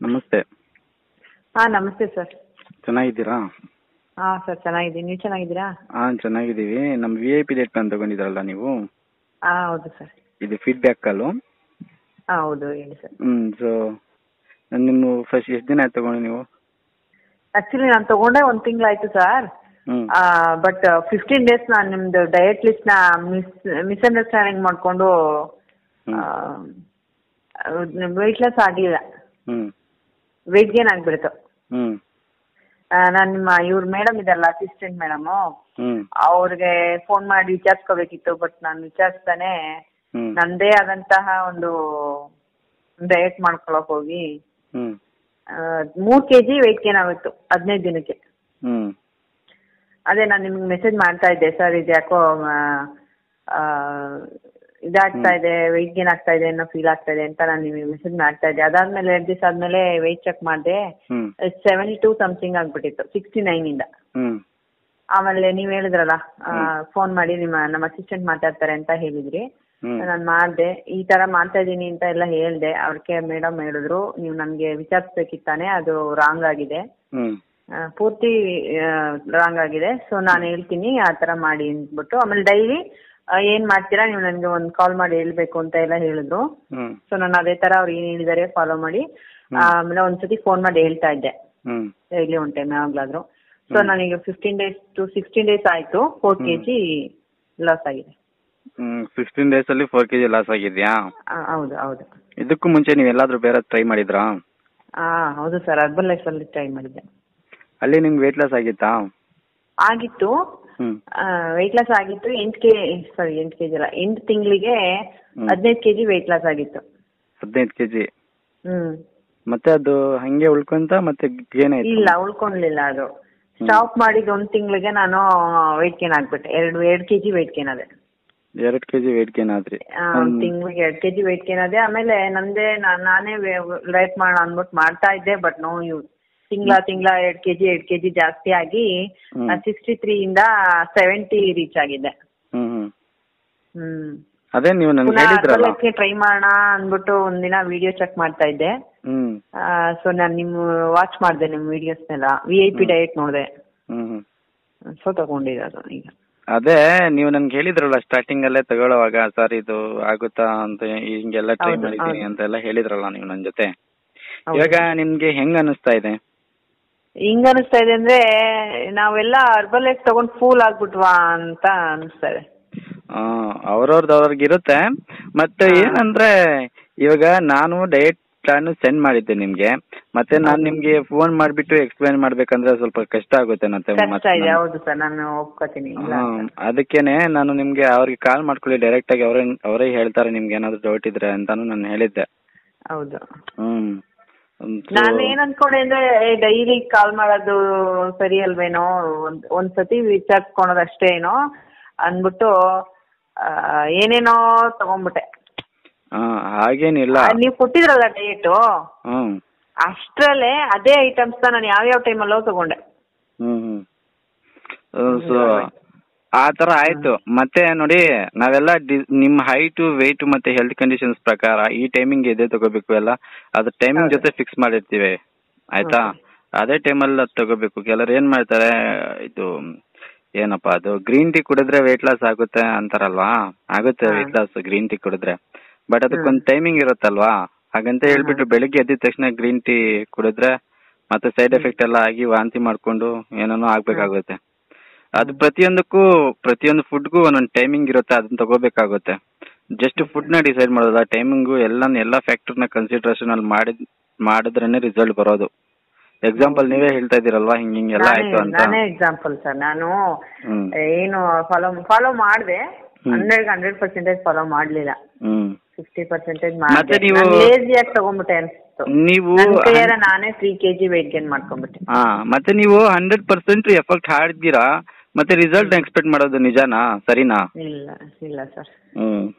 ನಮಸ್ತೆ. ಹಾ ನಮಸ್ತೆ ಸರ್. ಚೆನ್ನಾಗಿದ್ದೀರಾ? ಹಾ ಸರ್ ಚೆನ್ನಾಗಿದ್ದೀನಿ. ನೀವು ಚೆನ್ನಾಗಿದ್ದೀರಾ? ಹಾ ಚೆನ್ನಾಗಿದ್ದೀವಿ. ನಮ್ಮ V I P diet plan ತಗೊಂಡಿದ್ರಲ್ಲ ನೀವು? ಹಾ ಹೌದು ಸರ್. ಇದು ಫೀಡ್ಬ್ಯಾಕ್ ಕಾಲು ಹಾ ಹೌದು ಹೇಳಿ ಸರ್. ಹ್ಮ್ ಸೊ ನಿಮ್ಮ ಫಸ್ಟ್ ಎಷ್ಟು ದಿನ ಆಯ್ತು ತಗೊಂಡು ನೀವು? ಆಕ್ಚುಲಿ ನಾನು ತಗೊಂಡೆ ಒಂದು ತಿಂಗಳಾಯ್ತು ಸರ್. ಬಟ್ ಫಿಫ್ಟೀನ್ ಡೇಸ್ ನಾನು ನಿಮ್ಮದು ಡಯಟ್ ಲಿಸ್ಟ್ನ ಮಿಸ್ ಮಿಸ್ಅಂಡರ್ಸ್ಟ್ಯಾಂಡಿಂಗ್ ಮಾಡಿಕೊಂಡು ವೆಯ್ಟ್ ಲಾಸ್ ಆಗಲಿಲ್ಲ. ಹ್ಞೂ ವೆಯ್ಟ್ ಗೇನ್ ಆಗ್ಬಿಡ್ತು ನಾನು ನಿಮ್ಮ ಇವ್ರ ಮೇಡಮ್ ಇದಲ್ಲ ಅಸಿಸ್ಟೆಂಟ್ ಮೇಡಮ್ ಅವ್ರಿಗೆ ಫೋನ್ ಮಾಡಿ ವಿಚಾರಿಸ್ಕೋಬೇಕಿತ್ತು ಬಟ್ ನಾನು ವಿಚಾರಿಸ್ತಾನೆ. ನಂದೇ ಆದಂತಹ ಒಂದು ಡಯಟ್ ಮಾಡ್ಕೊಳಕ್ ಹೋಗಿ. ಮೂರ್ ಕೆಜಿ ವೆಯ್ಟ್ ಗೇನ್ ಆಗಿತ್ತು ಹದಿನೈದು ದಿನಕ್ಕೆ. ಹ್ಮ್. ಅದೇ ನಾನು ನಿಮ್ಗೆ ಮೆಸೇಜ್ ಮಾಡ್ತಾ ಇದ್ದೆ ಸರ್ ಇದು ಯಾಕೋ ಇದಾಗ್ತಾ ಇದೆ ವೆಯ್ಟ್ ಗೇನ್ ಆಗ್ತಾ ಇದೆ ಅನ್ನೋ ಫೀಲ್ ಆಗ್ತಾ ಇದೆ ಅಂತ ನಾನು ನಿಮಗೆ ಮೆಸೇಜ್ ಮಾಡ್ತಾ ಇದ್ದೆ. ಅದಾದ್ಮೇಲೆ ಎರಡು ದಿವಸ ಆದ್ಮೇಲೆ ವೆಯ್ಟ್ ಚೆಕ್ ಮಾಡಿದೆ ಸೆವೆಂಟಿ ಟೂ ಸಮಥಿಂಗ್ ಆಗ್ಬಿಟ್ಟಿತ್ತು ಸಿಕ್ಸ್ಟಿ ನೈನ್ ಇಂದ ಆಮೇಲೆ ನೀವ್ ಹೇಳಿದ್ರಲ್ಲ ಫೋನ್ ಮಾಡಿ ನಿಮ್ಮ ನಮ್ಮ ಅಸಿಸ್ಟೆಂಟ್ ಮಾತಾಡ್ತಾರೆ ಅಂತ ಹೇಳಿದ್ರಿ. ನಾನ್ ನಾನು ಮಾಡಿದೆ ಈ ತರ ಮಾಡ್ತಾ ಇದ್ದೀನಿ ಅಂತ ಎಲ್ಲ ಹೇಳ್ದೆ. ಅವ್ರಿಗೆ ಮೇಡಮ್ ಹೇಳಿದ್ರು ನೀವು ನಮ್ಗೆ ವಿಚಾರಿಸ್ಬೇಕಿತ್ತಾನೆ ಅದು ರಾಂಗ್ ಆಗಿದೆ. ಪೂರ್ತಿ ರಾಂಗ್ ಆಗಿದೆ. ಸೊ ನಾನು ಹೇಳ್ತೀನಿ ಆ ತರ ಮಾಡಿ ಅಂದ್ಬಿಟ್ಟು ಆಮೇಲೆ ಡೈಲಿ ಏನು ಮಾಡ್ತೀರಾ? ನೀವು ನನ್ಗೆ ಒಂದು ಕಾಲ್ ಮಾಡಿ ಹೇಳ್ಬೇಕು ಅಂತ ಎಲ್ಲ ಹೇಳಿದ್ರು. ಸೊ ನಾನು ಅದೇ ತರ ಅವ್ರು ಏನ್ ಹೇಳಿದಾರೆ ಫಾಲೋ ಮಾಡಿ. ಆಮೇಲೆ ಒಂದ್ಸತಿ ಫೋನ್ ಮಾಡಿ ಹೇಳ್ತಾ ಇದ್ದೆ. ಇಲ್ಲಿ ಒಂದು ಟೈಮ್ ಯಾವಾಗ್ಲಾದ್ರು ಸೊ ನನಗೆ fifteen days to sixteen days ಆಯ್ತು. ಫೋರ್ ಕೆ ಜಿ ಲಾಸ್ ಆಗಿದೆ. ಫಿಫ್ಟೀನ್ ಡೇಸ್ ಅಲ್ಲಿ ಫೋರ್ ಕೆ ಜಿ ಲಾಸ್ ಆಗಿದ್ಯಾ? ಹೌದು ಹೌದು. ಇದಕ್ಕೂ ಮುಂಚೆ ನೀವು ಎಲ್ಲಾದ್ರೂ ಬೇರೆ ಟ್ರೈ ಮಾಡಿದ್ರಾ? ಹಾ ಹೌದು ಸರ್ ಅರ್ಬನ್ ಲೈಫಲ್ಲಿ ಟ್ರೈ ಮಾಡಿದ್ದೆ. ಅಲ್ಲಿ ನಿಮ್ಗೆ ವೇಟ್ ಲಾಸ್ ಆಗಿತ್ತಾ? ಆಗಿತ್ತು. ವೆಯ್ಟ್ ಲಾಸ್ ಆಗಿತ್ತು ಎಂಟ್ ಕೆ ಸಾರಿ ಎಂಟ್ ಕೆಜಿ ಅಲ್ಲ ಎಂಟು ತಿಂಗಳಿಗೆ. ಹದಿನೈದು ಕೆಜಿ ವೆಯ್ಟ್ ಲಾಸ್ ಆಗಿತ್ತು. ಹದಿನೈದು ಕೆಜಿ ಮತ್ತೆ ಅದು ಹಂಗೆ ಉಳ್ಕೊಂತ ಮತ್ತೆ ಗೇನ್ ಆಯ್ತು? ಇಲ್ಲ ಉಳ್ಕೊಂಡ್ಲಿಲ್ಲ ಅದು. ಸ್ಟಾಪ್ ಮಾಡಿದ ಒಂದು ತಿಂಗಳಿಗೆ ನಾನು ವೆಯ್ಟ್ ಗೇನ್ ಆಗ್ಬಿಟ್ಟೆ. ಎರಡು ಎರಡು ಕೆಜಿ ವೆಯ್ಟ್ ಗೇನ್ ಅದೇ ಎರಡ್ ಕೆಜಿ ವೆಯ್ಟ್ ಗೇನ್ ಆದ್ರಿ. ಒಂದು ತಿಂಗಳಿಗೆ ಎರಡು ಕೆಜಿ ವೆಯ್ಟ್ ಗೇನ್ ಅದೇ ಆಮೇಲೆ ನಂದೇ ನಾನೇ ಡಯಟ್ ಮಾಡೋಣ ಅನ್ಬಿಟ್ಟು ಮಾಡ್ತಾ ಇದ್ದೆ ಬಟ್ ನೋ ಯೂ ತಿಂಗಳ ತಿಂಗಳ ಎರಡ್ ಕೆಜಿ ಎರಡ್ ಕೆಜಿ ಜಾಸ್ತಿ ಆಗಿ. ಸಿಕ್ಸ್ಟಿ ತ್ರೀ ಇಂದ ಸೆವೆಂಟಿ ರೀಚ್ ಆಗಿದೆ. ಹ್ಮ್ ಅದೇ ನೀವು ನನಗೆ ಹೇಳಿದ್ರಲ್ಲ. ಟ್ರೈ ಮಾಡೋಣ ಅಂದ್ಬಿಟ್ಟು ಒಂದಿನ ವಿಡಿಯೋ ಚೆಕ್ ಮಾಡ್ತಾ ಇದ್ದೆ. ಸೊ ನಾನು ನಿಮ್ಮ ವಾಚ್ ಮಾಡಿದೆ ನಿಮ್ಮ ವಿಡಿಯೋಸ್ನೆಲ್ಲ ವಿ ಐ ಪಿ ಡಯಟ್ ನೋಡಿದೆ. ಸೊ ತಗೊಂಡಿದೆ ಸೊ ತಗೊಂಡಿರೋದು ಈಗ. ಅದೇ ನೀವು ನನ್ಗೆ ಹೇಳಿದ್ರಲ್ಲ ಸ್ಟಾರ್ಟಿಂಗ್ ಅಲ್ಲೇ ತಗೊಳ್ಳುವಾಗ ಸರ್ ಇದು ಆಗುತ್ತಾ ಅಂತ ಹಿಂಗೆಲ್ಲ ಟ್ರೈ ಮಾಡಿದ್ದೀನಿ. ಅಂತೆಲ್ಲ ಹೇಳಿದ್ರಲ್ಲ ನೀವು ನನ್ನ ಜೊತೆ. ಇವಾಗ ನಿಮ್ಗೆ ಹೆಂಗ್ ಅನಿಸ್ತಾ ಇದೆ? ಹಿಂಗ್ ಅನಿಸ್ತಾ ಇದೆ ಅಂದ್ರೆ ನಾವೆಲ್ಲ ಅರ್ಬಲ್ ಲೈಫ್ ತಗೊಂಡ್ ಫೂಲ್ ಆಗ್ಬಿಟ್ವಾ ಅಂತ ಅನಿಸ್ತಾ ಇದೆ. ಅವ್ರವ್ರದ್ದು ಅವ್ರಿಗೆ ಇರುತ್ತೆ. ಮತ್ತೆ ಏನಂದ್ರೆ ಇವಾಗ ನಾನು ಡಯಟ್ ಪ್ಲಾನ್ ಸೆಂಡ್ ಮಾಡಿದ್ದೆ ನಿಮ್ಗೆ. ಮತ್ತೆ ನಾನು ನಿಮ್ಗೆ ಫೋನ್ ಮಾಡ್ಬಿಟ್ಟು ಎಕ್ಸ್ಪ್ಲೈನ್ ಮಾಡ್ಬೇಕಂದ್ರೆ ಸ್ವಲ್ಪ ಕಷ್ಟ ಆಗುತ್ತೆ ಮತ್ತೆ ಅದಕ್ಕೇನೆ ನಾನು ನಿಮ್ಗೆ ಅವ್ರಿಗೆ ಕಾಲ್ ಮಾಡ್ಕೊಳ್ಳಿ ಡೈರೆಕ್ಟ್ ಆಗಿ ಅವರೇ ಅವರೇ ಹೇಳ್ತಾರೆ ನಿಮ್ಗೆ ಏನಾದ್ರು ಡೌಟ್ ಇದ್ರೆ ಅಂತಾನು ನಾನು ಹೇಳಿದ್ದೆ. ಹೌದು. ಹ್ಮ್. ನಾನು ಏನ್ ಅನ್ಕೊಂಡೆ ಅಂದ್ರೆ ಡೈಲಿ ಕಾಲ್ ಮಾಡೋದು ಸರಿ ಅಲ್ವೇನೋ? ಒಂದ್ ಒಂದ್ಸತಿ ವಿಚಾರಿಸ್ಕೊಳೋದು ಅಷ್ಟೇ ಏನೋ? ಅಂದ್ಬಿಟ್ಟು ಏನೇನೋ ತಗೊಂಡ್ಬಿಟ್ಟೆ ಹಾಗೇನಿಲ್ಲ. ನೀವು ಕೊಟ್ಟಿದ್ರಲ್ಲ ಡಯಟ್ ಅಷ್ಟರಲ್ಲೇ ಅದೇ ಐಟಮ್ಸ್ ನಾನು ಯಾವ್ಯಾವ ಟೈಮಲ್ಲೋ ತಗೊಂಡೆ. ಆ ತರ ಆಯ್ತು. ಮತ್ತೆ ನೋಡಿ ನಾವೆಲ್ಲ ನಿಮ್ ಹೈಟ್ ವೆಯ್ಟ್ ಮತ್ತೆ ಹೆಲ್ತ್ ಕಂಡೀಷನ್ಸ್ ಪ್ರಕಾರ ಈ ಟೈಮಿಂಗ್ ಇದೆ ತಗೋಬೇಕು ಎಲ್ಲ. ಅದ್ರ ಟೈಮಿಂಗ್ ಜೊತೆ ಫಿಕ್ಸ್ ಮಾಡಿರ್ತೀವಿ. ಆಯ್ತಾ? ಅದೇ ಟೈಮಲ್ಲಿ ಅದು ತಗೋಬೇಕು. ಕೆಲವ್ರು ಏನ್ ಮಾಡ್ತಾರೆ ಇದು ಏನಪ್ಪಾ ಅದು ಗ್ರೀನ್ ಟೀ ಕುಡಿದ್ರೆ ವೆಯ್ಟ್ ಲಾಸ್ ಆಗುತ್ತೆ ಅಂತಾರಲ್ವಾ? ಆಗುತ್ತೆ ವೆಯ್ಟ್ ಲಾಸ್ ಗ್ರೀನ್ ಟೀ ಕುಡಿದ್ರೆ. ಬಟ್ ಅದಕ್ಕೊಂದು ಟೈಮಿಂಗ್ ಇರುತ್ತಲ್ವಾ? ಹಾಗಂತ ಹೇಳ್ಬಿಟ್ಟು ಬೆಳಿಗ್ಗೆ ಎದ್ದಿದ ತಕ್ಷಣ ಗ್ರೀನ್ ಟೀ ಕುಡಿದ್ರೆ ಮತ್ತೆ ಸೈಡ್ ಎಫೆಕ್ಟ್ ಎಲ್ಲ ಆಗಿ ವಾಂತಿ ಮಾಡ್ಕೊಂಡು ಏನೇನೋ ಆಗ್ಬೇಕಾಗುತ್ತೆ. ಅದು ಪ್ರತಿಯೊಂದಕ್ಕೂ ಪ್ರತಿಯೊಂದು ಫುಡ್ಗೂ ಒಂದೊಂದು ಟೈಮಿಂಗ್ ಇರುತ್ತೆ ಅದನ್ನ ತಗೋಬೇಕಾಗುತ್ತೆ. ಜಸ್ಟ್ ಫುಡ್ನ ಡಿಸೈಡ್ ಮಾಡೋದಲ್ಲ ಟೈಮಿಂಗು ಎಲ್ಲಾನು ಎಲ್ಲ ಫ್ಯಾಕ್ಟರ್ನ ಕನ್ಸಿಡರೇಷನ್ ಅಲ್ಲಿ ಮಾಡಿ ಮಾಡಿದ್ರೇನೆ ರಿಸಲ್ಟ್ ಬರೋದು. ಎಕ್ಸಾಂಪಲ್ ನೀವೇ ಹೇಳ್ತಾ ಇದೀರಲ್ವಾ ಹಿಂಗ್ ಹಿಂಗೆಲ್ಲ ಎಲ್ಲ ಆಯ್ತು ಅಂತ. ನಾನೇ ಎಕ್ಸಾಂಪಲ್ ಸರ್ ನಾನು ಏನು ಫಾಲೋ ಫಾಲೋ ಮಾಡಿದೆ. ಹಂಡ್ರೆಡ್ ಹಂಡ್ರೆಡ್ ಪರ್ಸೆಂಟೇಜ್ ಫಾಲೋ ಮಾಡ್ಲಿಲ್ಲ. ಫಿಫ್ಟಿ ಪರ್ಸೆಂಟೇಜ್ ಮಾಡಿದೆ. ತಗೊಂಡ್ಬಿಟ್ಟೆ ನೀವು ನಾನೇ ತ್ರೀ ಕೆಜಿ ವೆಯ್ಟ್ ಗೇನ್ ಮಾಡ್ಕೊಂಡ್ಬಿಟ್ಟೆ ಮತ್ತೆ ನೀವು ಹಂಡ್ರೆಡ್ ಪರ್ಸೆಂಟ್ ಎಫೆಕ್ಟ್ ಹಾಡಿದ್ದೀರಾ ಮತ್ತೆ ರಿಸಲ್ಟ್ ಎಕ್ಸ್ಪೆಕ್ಟ್ ಮಾಡೋದು ನಿಜಾನಾ? ಸರಿನಾ? ಇಲ್ಲ ಇಲ್ಲ ಸರ್. ಹ್ಮ್.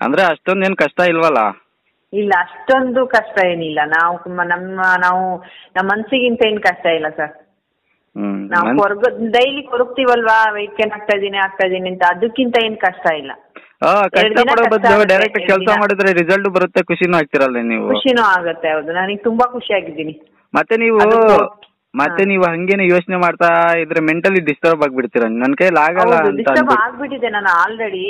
ಅಂದ್ರೆ ಅಷ್ಟೊಂದೇನ್ ಕಷ್ಟ ಇಲ್ವಲ್ಲ? ಇಲ್ಲ ಅಷ್ಟೊಂದು ಕಷ್ಟ ಏನಿಲ್ಲ. ನಾವು ನಮ್ಮ ನಾವು ನಮ್ಮ ಮನ್ಸಿಗಿಂತ ಏನ್ ಕಷ್ಟ ಇಲ್ಲ ಸರ್. ನಾವು ನನ್- ಡೈಲಿ ಕೊರಗ್ತೀವಲ್ವಾ? ವೆಯ್ಟ್ ಗೇನ್ ಆಗ್ತಾ ಇದೀನಿ ಆಗ್ತಾ ಇದೀನಿ ಅಂತ ಅದಕ್ಕಿಂತ ಏನ್ ಕಷ್ಟ ಇಲ್ಲ. ಡೈರೆಕ್ಟ್ ಕೆಲಸ ಮಾಡಿದ್ರೆ ರಿಸಲ್ಟ್ ಬರುತ್ತೆ ಖುಷಿನೂ ಆಗ್ತಿರಲ್ಲ ನೀವು? ಖುಷಿನೂ ಆಗುತ್ತೆ ಹೌದು. ನನಗೆ ತುಂಬಾ ಖುಷಿಯಾಗಿದ್ದೀನಿ. ಮತ್ತೆ ನೀವು ಮತ್ತೆ. ನೀವು ಹಂಗೇನೆ ಯೋಚನೆ ಮಾಡ್ತಾ ಇದ್ರೆ ಮೆಂಟಲಿ ಡಿಸ್ಟರ್ಬ್ ಆಗ್ಬಿಡ್ತೀರ ನನ್ ಕೈಲಿ ಆಗಲ್ಲ ಹೌದು ಅಂತ ಡಿಸ್ಟರ್ಬ್ ಅಂದ್ಬಿಟ್ಟು. ಆಗ್ಬಿಟ್ಟಿದೆ ನಾನು ಆಲ್ರೆಡಿ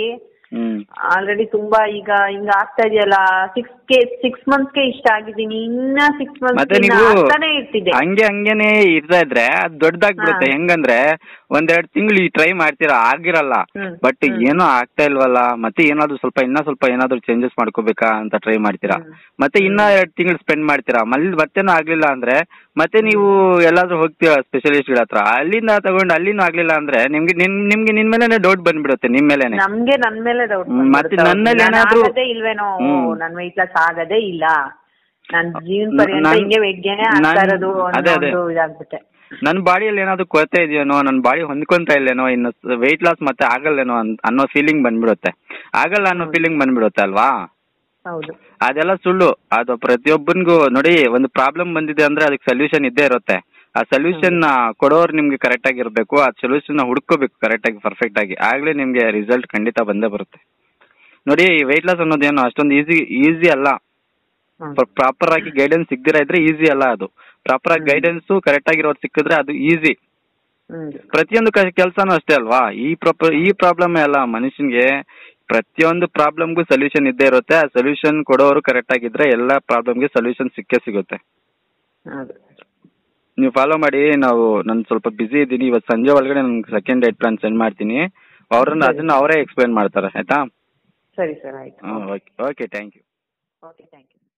ಹ್ಮ್ ಆಲ್ರೆಡಿ ತುಂಬಾ ಈಗ ಹಿಂಗ ಆಗ್ತಾ ಇದೆಯಲ್ಲ ಸಿಕ್ಸ್ ಸಿಕ್ಸ್ ಮಂತ್ಸ್ಗೆ ಇಷ್ಟ ಆಗಿದ್ದೀನಿ. ಇನ್ನ ಸಿಕ್ಸ್ ಮತ್ತೆ ಮಂತ್ಸ್ ನೀವು ಆಗ್ತಾನೆ ಹಂಗೆ ಹಂಗೇನೆ ಇರ್ತಾ ಇದ್ರೆ ಅದ್ ದೊಡ್ಡದಾಗ್ಬಿಡುತ್ತೆ ಹಾ. ಹೆಂಗಂದ್ರೆ ಒಂದೆರಡು ತಿಂಗಳು ಈ ಟ್ರೈ ಮಾಡ್ತೀರಾ ಆಗಿರಲ್ಲ. ಹ್ಮ್, ಬಟ್ ಹ್ಮ್. ಏನೋ ಆಗ್ತಾ ಇಲ್ವಲ್ಲ. ಮತ್ತೆ ಏನಾದ್ರು ಸ್ವಲ್ಪ ಇನ್ನ ಸ್ವಲ್ಪ ಏನಾದ್ರು ಚೇಂಜಸ್ ಮಾಡ್ಕೋಬೇಕಾ ಅಂತ ಟ್ರೈ ಮಾಡ್ತೀರಾ? ಹ್ಮ್. ಮತ್ತೆ ಇನ್ನ ಎರಡು ತಿಂಗಳು ಸ್ಪೆಂಡ್ ಮಾಡ್ತೀರಾ? ಮಲ್ಲಿ ಮತ್ತೇನೂ ಆಗ್ಲಿಲ್ಲ ಅಂದ್ರೆ ಮತ್ತೆ ನೀವು ಎಲ್ಲಾದ್ರೂ ಹೋಗ್ತೀರಾ ಸ್ಪೆಷಲಿಸ್ಟ್ ಹತ್ರ? ಅಲ್ಲಿಂದ ತಗೊಂಡು ಅಲ್ಲಿನೂ ಆಗ್ಲಿಲ್ಲ ಅಂದ್ರೆ ನಿಮ್ಗೆ ನಿಮ್ ನಿಮ್ಗೆ ನಿನ್ ಮೇಲೆ ಡೌಟ್ ಬಂದ್ಬಿಡುತ್ತೆ ನಿಮ್ ಮೇಲೆನೆ. ನಮ್ಗೆ ನನ್ ಮೇಲೆ ಡೌಟ್ ಹ್ಮ್, ಮತ್ತೆ ನನ್ ಮೇಲೆ ಏನಾದ್ರೂ- ಇಲ್ವೇನೋ ಹ್ಮ್. ನನ್ ಆಗದೇ ಇಲ್ಲ. ನನ್ ಜೀವನ ಪರ್ಯಂತ ನನ್- ಹಿಂಗೆ ವೆಗ್ಗೆನೆ ಆಗ್ತಾ ಇರೋದು. ಅನ್ನೋ ಇದಾಗ್ಬಿಟ್ಟೆ. ನನ್ನ ಬಾಡಿಯಲ್ಲಿ ಏನಾದ್ರು ಕೊರತೆ ಇದೆಯೇನೋ ನನ್ನ ಬಾಡಿ ಹೊಂದ್ಕೊಂತ ಇಲ್ಲೇನೋ ಇನ್ನು ವೆಯ್ಟ್ ಲಾಸ್ ಮತ್ತೆ ಆಗಲ್ಲೇನೋ ಅನ್ನೋ ಫೀಲಿಂಗ್ ಬಂದ್ಬಿಡುತ್ತೆ. ಆಗಲ್ಲ ಅನ್ನೋ ಫೀಲಿಂಗ್ ಬಂದ್ಬಿಡುತ್ತೆ ಅಲ್ವಾ? ಅದೆಲ್ಲ ಸುಳ್ಳು. ಅದು ಪ್ರತಿಯೊಬ್ಬನಿಗೂ ನೋಡಿ ಒಂದು ಪ್ರಾಬ್ಲಮ್ ಬಂದಿದೆ ಅಂದ್ರೆ ಅದಕ್ಕೆ ಸೊಲ್ಯೂಷನ್ ಇದ್ದೇ ಇರುತ್ತೆ. ಆ ಸೊಲ್ಯೂಷನ್ ಕೊಡೋರು ನಿಮ್ಗೆ ಕರೆಕ್ಟ್ ಆಗಿರ್ಬೇಕು ಆ ಸೊಲ್ಯೂಷನ್ ಹುಡ್ಕೋಬೇಕು ಕರೆಕ್ಟ್ ಆಗಿ ಪರ್ಫೆಕ್ಟ್ ಆಗಿ. ಆಗ್ಲೇ ನಿಮ್ಗೆ ರಿಸಲ್ಟ್ ಖಂಡಿತ ಬಂದೇ ಬರುತ್ತೆ. ನೋಡಿ ವೆಯ್ಟ್ ಲಾಸ್ ಅನ್ನೋದೇನು ಅಷ್ಟೊಂದು ಈಸಿ ಈಸಿ ಅಲ್ಲ. ಪ್ರಾಪರ್ ಆಗಿ ಗೈಡೆನ್ಸ್ ಸಿಗ್ದಿರ ಇದ್ರೆ ಈಸಿ ಅಲ್ಲ ಅದು. ಪ್ರಾಪರ್ ಆಗಿ ಗೈಡೆನ್ಸ್ ಕರೆಕ್ಟ್ ಆಗಿರೋದು ಸಿಕ್ಕಿದ್ರೆ ಅದು ಈಸಿ ಪ್ರತಿಯೊಂದು ಕೆಲಸನೂ ಅಷ್ಟೇ ಅಲ್ವಾ? ಈ ಈ ಪ್ರಾಬ್ಲಮ್ ಅಲ್ಲ ಮನುಷ್ಯನ್ಗೆ ಪ್ರತಿಯೊಂದು ಪ್ರಾಬ್ಲಮ್ಗೂ ಸೊಲ್ಯೂಷನ್ ಇದ್ದೇ ಇರುತ್ತೆ. ಆ ಸೊಲ್ಯೂಷನ್ ಕೊಡೋರು ಕರೆಕ್ಟ್ ಆಗಿದ್ರೆ ಎಲ್ಲ ಪ್ರಾಬ್ಲಮ್ಗೆ ಸೊಲ್ಯೂಷನ್ ಸಿಕ್ಕೇ ಸಿಗುತ್ತೆ. ನೀವು ಫಾಲೋ ಮಾಡಿ ನಾವು ನಾನು ಸ್ವಲ್ಪ ಬಿಸಿ ಇದ್ದೀನಿ. ಇವತ್ತು ಸಂಜೆ ಒಳಗಡೆ ನನ್ಗೆ ಸೆಕೆಂಡ್ ಡೇಟ್ ಪ್ಲಾನ್ ಸೆಂಡ್ ಮಾಡ್ತೀನಿ. ಅವ್ರನ್ನ ಅದನ್ನ ಅವರೇ ಎಕ್ಸ್ಪ್ಲೇನ್ ಮಾಡ್ತಾರೆ ಆಯ್ತಾ? ಸರಿ ಸರ್ ಆಯ್ತು okay okay thank you okay thank you